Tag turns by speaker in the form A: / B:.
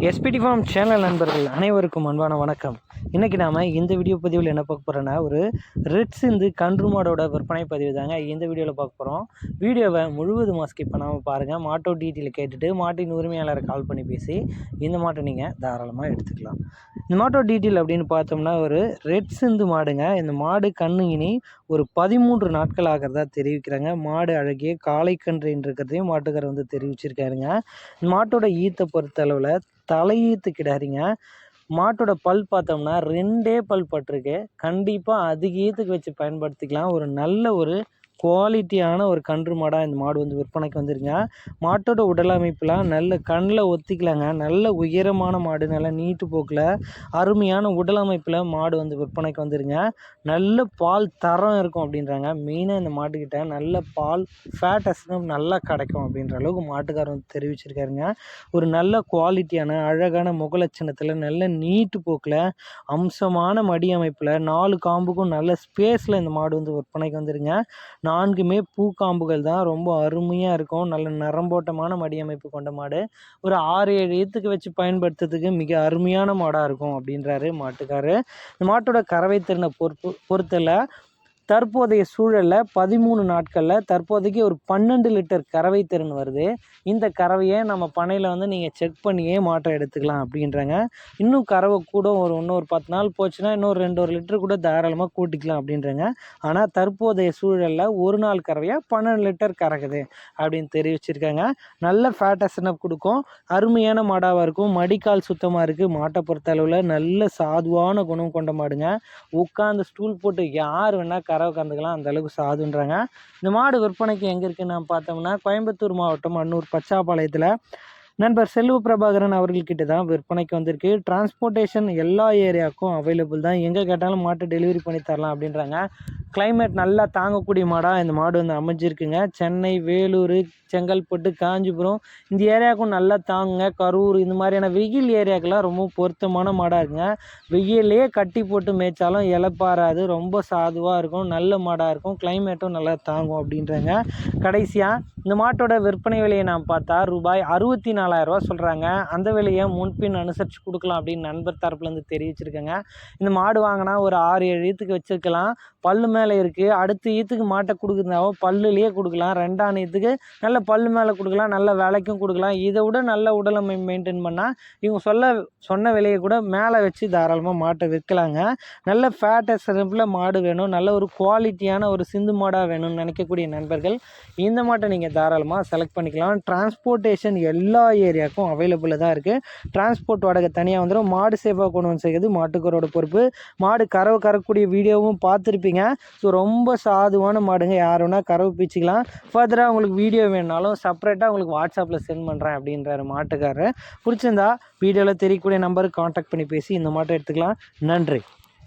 A: SPD form channel நண்பர்கள் அனைவருக்கும் அன்பான வணக்கம். இன்றைக்கி நாம் இந்த வீடியோ பதிவில் என்ன பார்க்க போகிறோன்னா ஒரு ரெட் சிந்து கன்று மாடோட விற்பனை பதிவு தாங்க இந்த வீடியோவில் பார்க்க போகிறோம் வீடியோவை முழுவதுமாக ஸ்கிப் பண்ணாமல் பாருங்கள் மாட்டோ டீட்டெயில் கேட்டுட்டு மாட்டின் உரிமையாளரை கால் பண்ணி பேசி இந்த மாட்டை நீங்கள் தாராளமாக எடுத்துக்கலாம். இந்த மாட்டோ டீட்டெயில் அப்படின்னு பார்த்தோம்னா ஒரு ரெட் சிந்து மாடுங்க. இந்த மாடு கண்ணுங்கினி ஒரு பதிமூன்று நாட்கள் ஆகிறதா தெரிவிக்கிறாங்க. மாடு அழகிய காலை கன்று இருக்கிறதையும் மாட்டுக்காரர் வந்து தெரிவிச்சிருக்காருங்க. இந்த மாட்டோட ஈத்தை பொறுத்த அளவில் தலையீத்து கிடாரிங்க மாட்டோட பல் பார்த்தோம்னா ரெண்டே பல் பட்டிருக்கு. கண்டிப்பாக அதுக்கு ஈத்துக்கு வச்சு பயன்படுத்திக்கலாம். ஒரு நல்ல ஒரு குவாலிட்டியான ஒரு கன்று மாடாக இந்த மாடு வந்து விற்பனைக்கு வந்துருங்க மாட்டோட உடல் அமைப்புலாம் நல்ல கண்ணில் ஒத்திக்கலாங்க. நல்ல உயரமான மாடு நல்ல நீட்டு போக்கில் அருமையான உடல் அமைப்பில் மாடு வந்து விற்பனைக்கு வந்துருங்க நல்ல பால் தரம் இருக்கும் அப்படின்றாங்க. மெயினாக இந்த மாட்டுக்கிட்ட நல்ல பால் ஃபேட்டஸ்னும் நல்லா கிடைக்கும் அப்படின்ற அளவுக்கு மாட்டுக்காரர் வந்து தெரிவிச்சிருக்காருங்க. ஒரு நல்ல குவாலிட்டியான அழகான முகலட்சணத்தில் நல்ல நீட்டு போக்கில் அம்சமான மடி அமைப்பில் நாலு காம்புக்கும் நல்ல ஸ்பேஸில் இந்த மாடு வந்து விற்பனைக்கு வந்துருங்க நான்குமே பூக்காம்புகள் தான். ரொம்ப அருமையாக இருக்கும். நல்ல நரம்போட்டமான மடியமைப்பு கொண்ட மாடு. ஒரு ஆறு ஏழு ஏத்துக்கு வச்சு பயன்படுத்துறதுக்கு மிக அருமையான மாடாக இருக்கும் அப்படின்றாரு மாட்டுக்காரு. இந்த மாட்டோட கறவை திறனை பொறுப்பு பொறுத்தல தற்போதைய சூழலில் பதிமூணு நாட்களில் தற்போதைக்கு ஒரு பன்னெண்டு லிட்டர் கறவை திறன் வருது. இந்த கறவையை நம்ம பண்ணையில் வந்து நீங்கள் செக் பண்ணியே மாட்டை எடுத்துக்கலாம் அப்படின்றாங்க. இன்னும் கறவை கூட ஒரு இன்னும் ஒரு பத்து நாள் போச்சுன்னா இன்னொரு ரெண்டு ஒரு லிட்டர் கூட தாராளமாக கூட்டிக்கலாம் அப்படின்றாங்க. ஆனால் தற்போதைய சூழலில் ஒரு நாள் கறவையாக பன்னெண்டு லிட்டர் கறக்குது அப்படின்னு தெரிவிச்சிருக்காங்க. நல்ல ஃபேட்டஸ்னப் கொடுக்கும் அருமையான மாடாவாக இருக்கும். மடிக்கால் சுத்தமாக இருக்குது மாட்டை பொறுத்த அளவில் நல்ல சாதுவான குணம் கொண்ட மாடுங்க. உட்காந்து ஸ்டூல் போட்டு யார் வேணால் கறவை கறந்துக்கலாம் அந்தளவுக்கு சாதுன்றாங்க. இந்த மாடு விற்பனைக்கு எங்கே இருக்குன்னு நம்ம பார்த்தோம்னா கோயம்புத்தூர் மாவட்டம் அன்னூர் பச்சாப்பாளையத்தில். நண்பர் செல்வ பிரபாகரன் அவர்கள்கிட்ட தான் விற்பனைக்கு வந்திருக்கு. டிரான்ஸ்போர்ட்டேஷன் எல்லா ஏரியாவுக்கும் அவைலபிள் தான். எங்கே கேட்டாலும் மாட்டு டெலிவரி பண்ணி தரலாம் அப்படின்றாங்க. கிளைமேட் நல்லா தாங்கக்கூடிய மாடாக இந்த மாடு வந்து அமைஞ்சிருக்குங்க. சென்னை வேலூர் செங்கல்பட்டு காஞ்சிபுரம் இந்த ஏரியாவுக்கும் நல்லா தாங்குங்க. கரூர் இந்த மாதிரியான வெயில் ஏரியாக்கெல்லாம் ரொம்ப பொருத்தமான மாடாக இருக்குங்க. வெயிலே கட்டி போட்டு மேய்ச்சாலும் இலப்பாராது ரொம்ப சாதுவாக இருக்கும் நல்ல மாடாக இருக்கும் கிளைமேட்டும் நல்லா தாங்கும் அப்படின்றாங்க. கடைசியாக இந்த மாட்டோட விற்பனை விலையை நான் பார்த்தா ரூபாய் அறுபத்தி நாலாயிரரூவா சொல்கிறாங்க அந்த விலையை முன்பின் அனுசரித்து கொடுக்கலாம் அப்படின்னு நண்பர் தரப்புலேருந்து தெரிவிச்சிருக்கேங்க. இந்த மாடு வாங்கினா ஒரு ஆறு ஏழு இதுக்கு வச்சுருக்கலாம். பல்லுமே மேலே இருக்குது அடுத்த ஈத்துக்கு மாட்டை கொடுக்குறதாவும் பல்லுலேயே கொடுக்கலாம். ரெண்டாம் ஈத்துக்கு நல்ல பல் மேலே கொடுக்கலாம். நல்ல விலைக்கும் கொடுக்கலாம். இதை விட நல்ல உடலமை மெயின்டைன் பண்ணால் இவங்க சொல்ல சொன்ன விலையை கூட மேலே வச்சு தாராளமாக மாட்டை விற்கலாங்க. நல்ல ஃபேட்டை சிறப்பில் மாடு வேணும். நல்ல ஒரு குவாலிட்டியான ஒரு சிந்து மாடாக வேணும்னு நினைக்கக்கூடிய நண்பர்கள் இந்த மாட்டை நீங்கள் தாராளமாக செலக்ட் பண்ணிக்கலாம். டிரான்ஸ்போர்ட்டேஷன் எல்லா ஏரியாவுக்கும் அவைலபிளாக தான் இருக்குது டிரான்ஸ்போர்ட் வாடகை தனியாக வந்துடும் மாடு சேஃபாக கொண்டு வந்து செய்கிறது மாட்டுக்கரோட பொறுப்பு. மாடு கறவை கறக்கூடிய வீடியோவும் பார்த்துருப்பீங்க. ஸோ ரொம்ப சாதுவான மாடுங்க யார் வேணால் கறவு பிச்சுக்கலாம். ஃபர்தராக உங்களுக்கு வீடியோ வேணாலும் செப்பரேட்டாக உங்களுக்கு வாட்ஸ்அப்பில் சென்ட் பண்ணுறேன் அப்படின்றாரு மாட்டுக்காரர் பிடிச்சிருந்தா வீடியோவில் தெரியக்கூடிய நம்பருக்கு காண்டாக்ட் பண்ணி பேசி இந்த மாட்டை எடுத்துக்கலாம். நன்றி.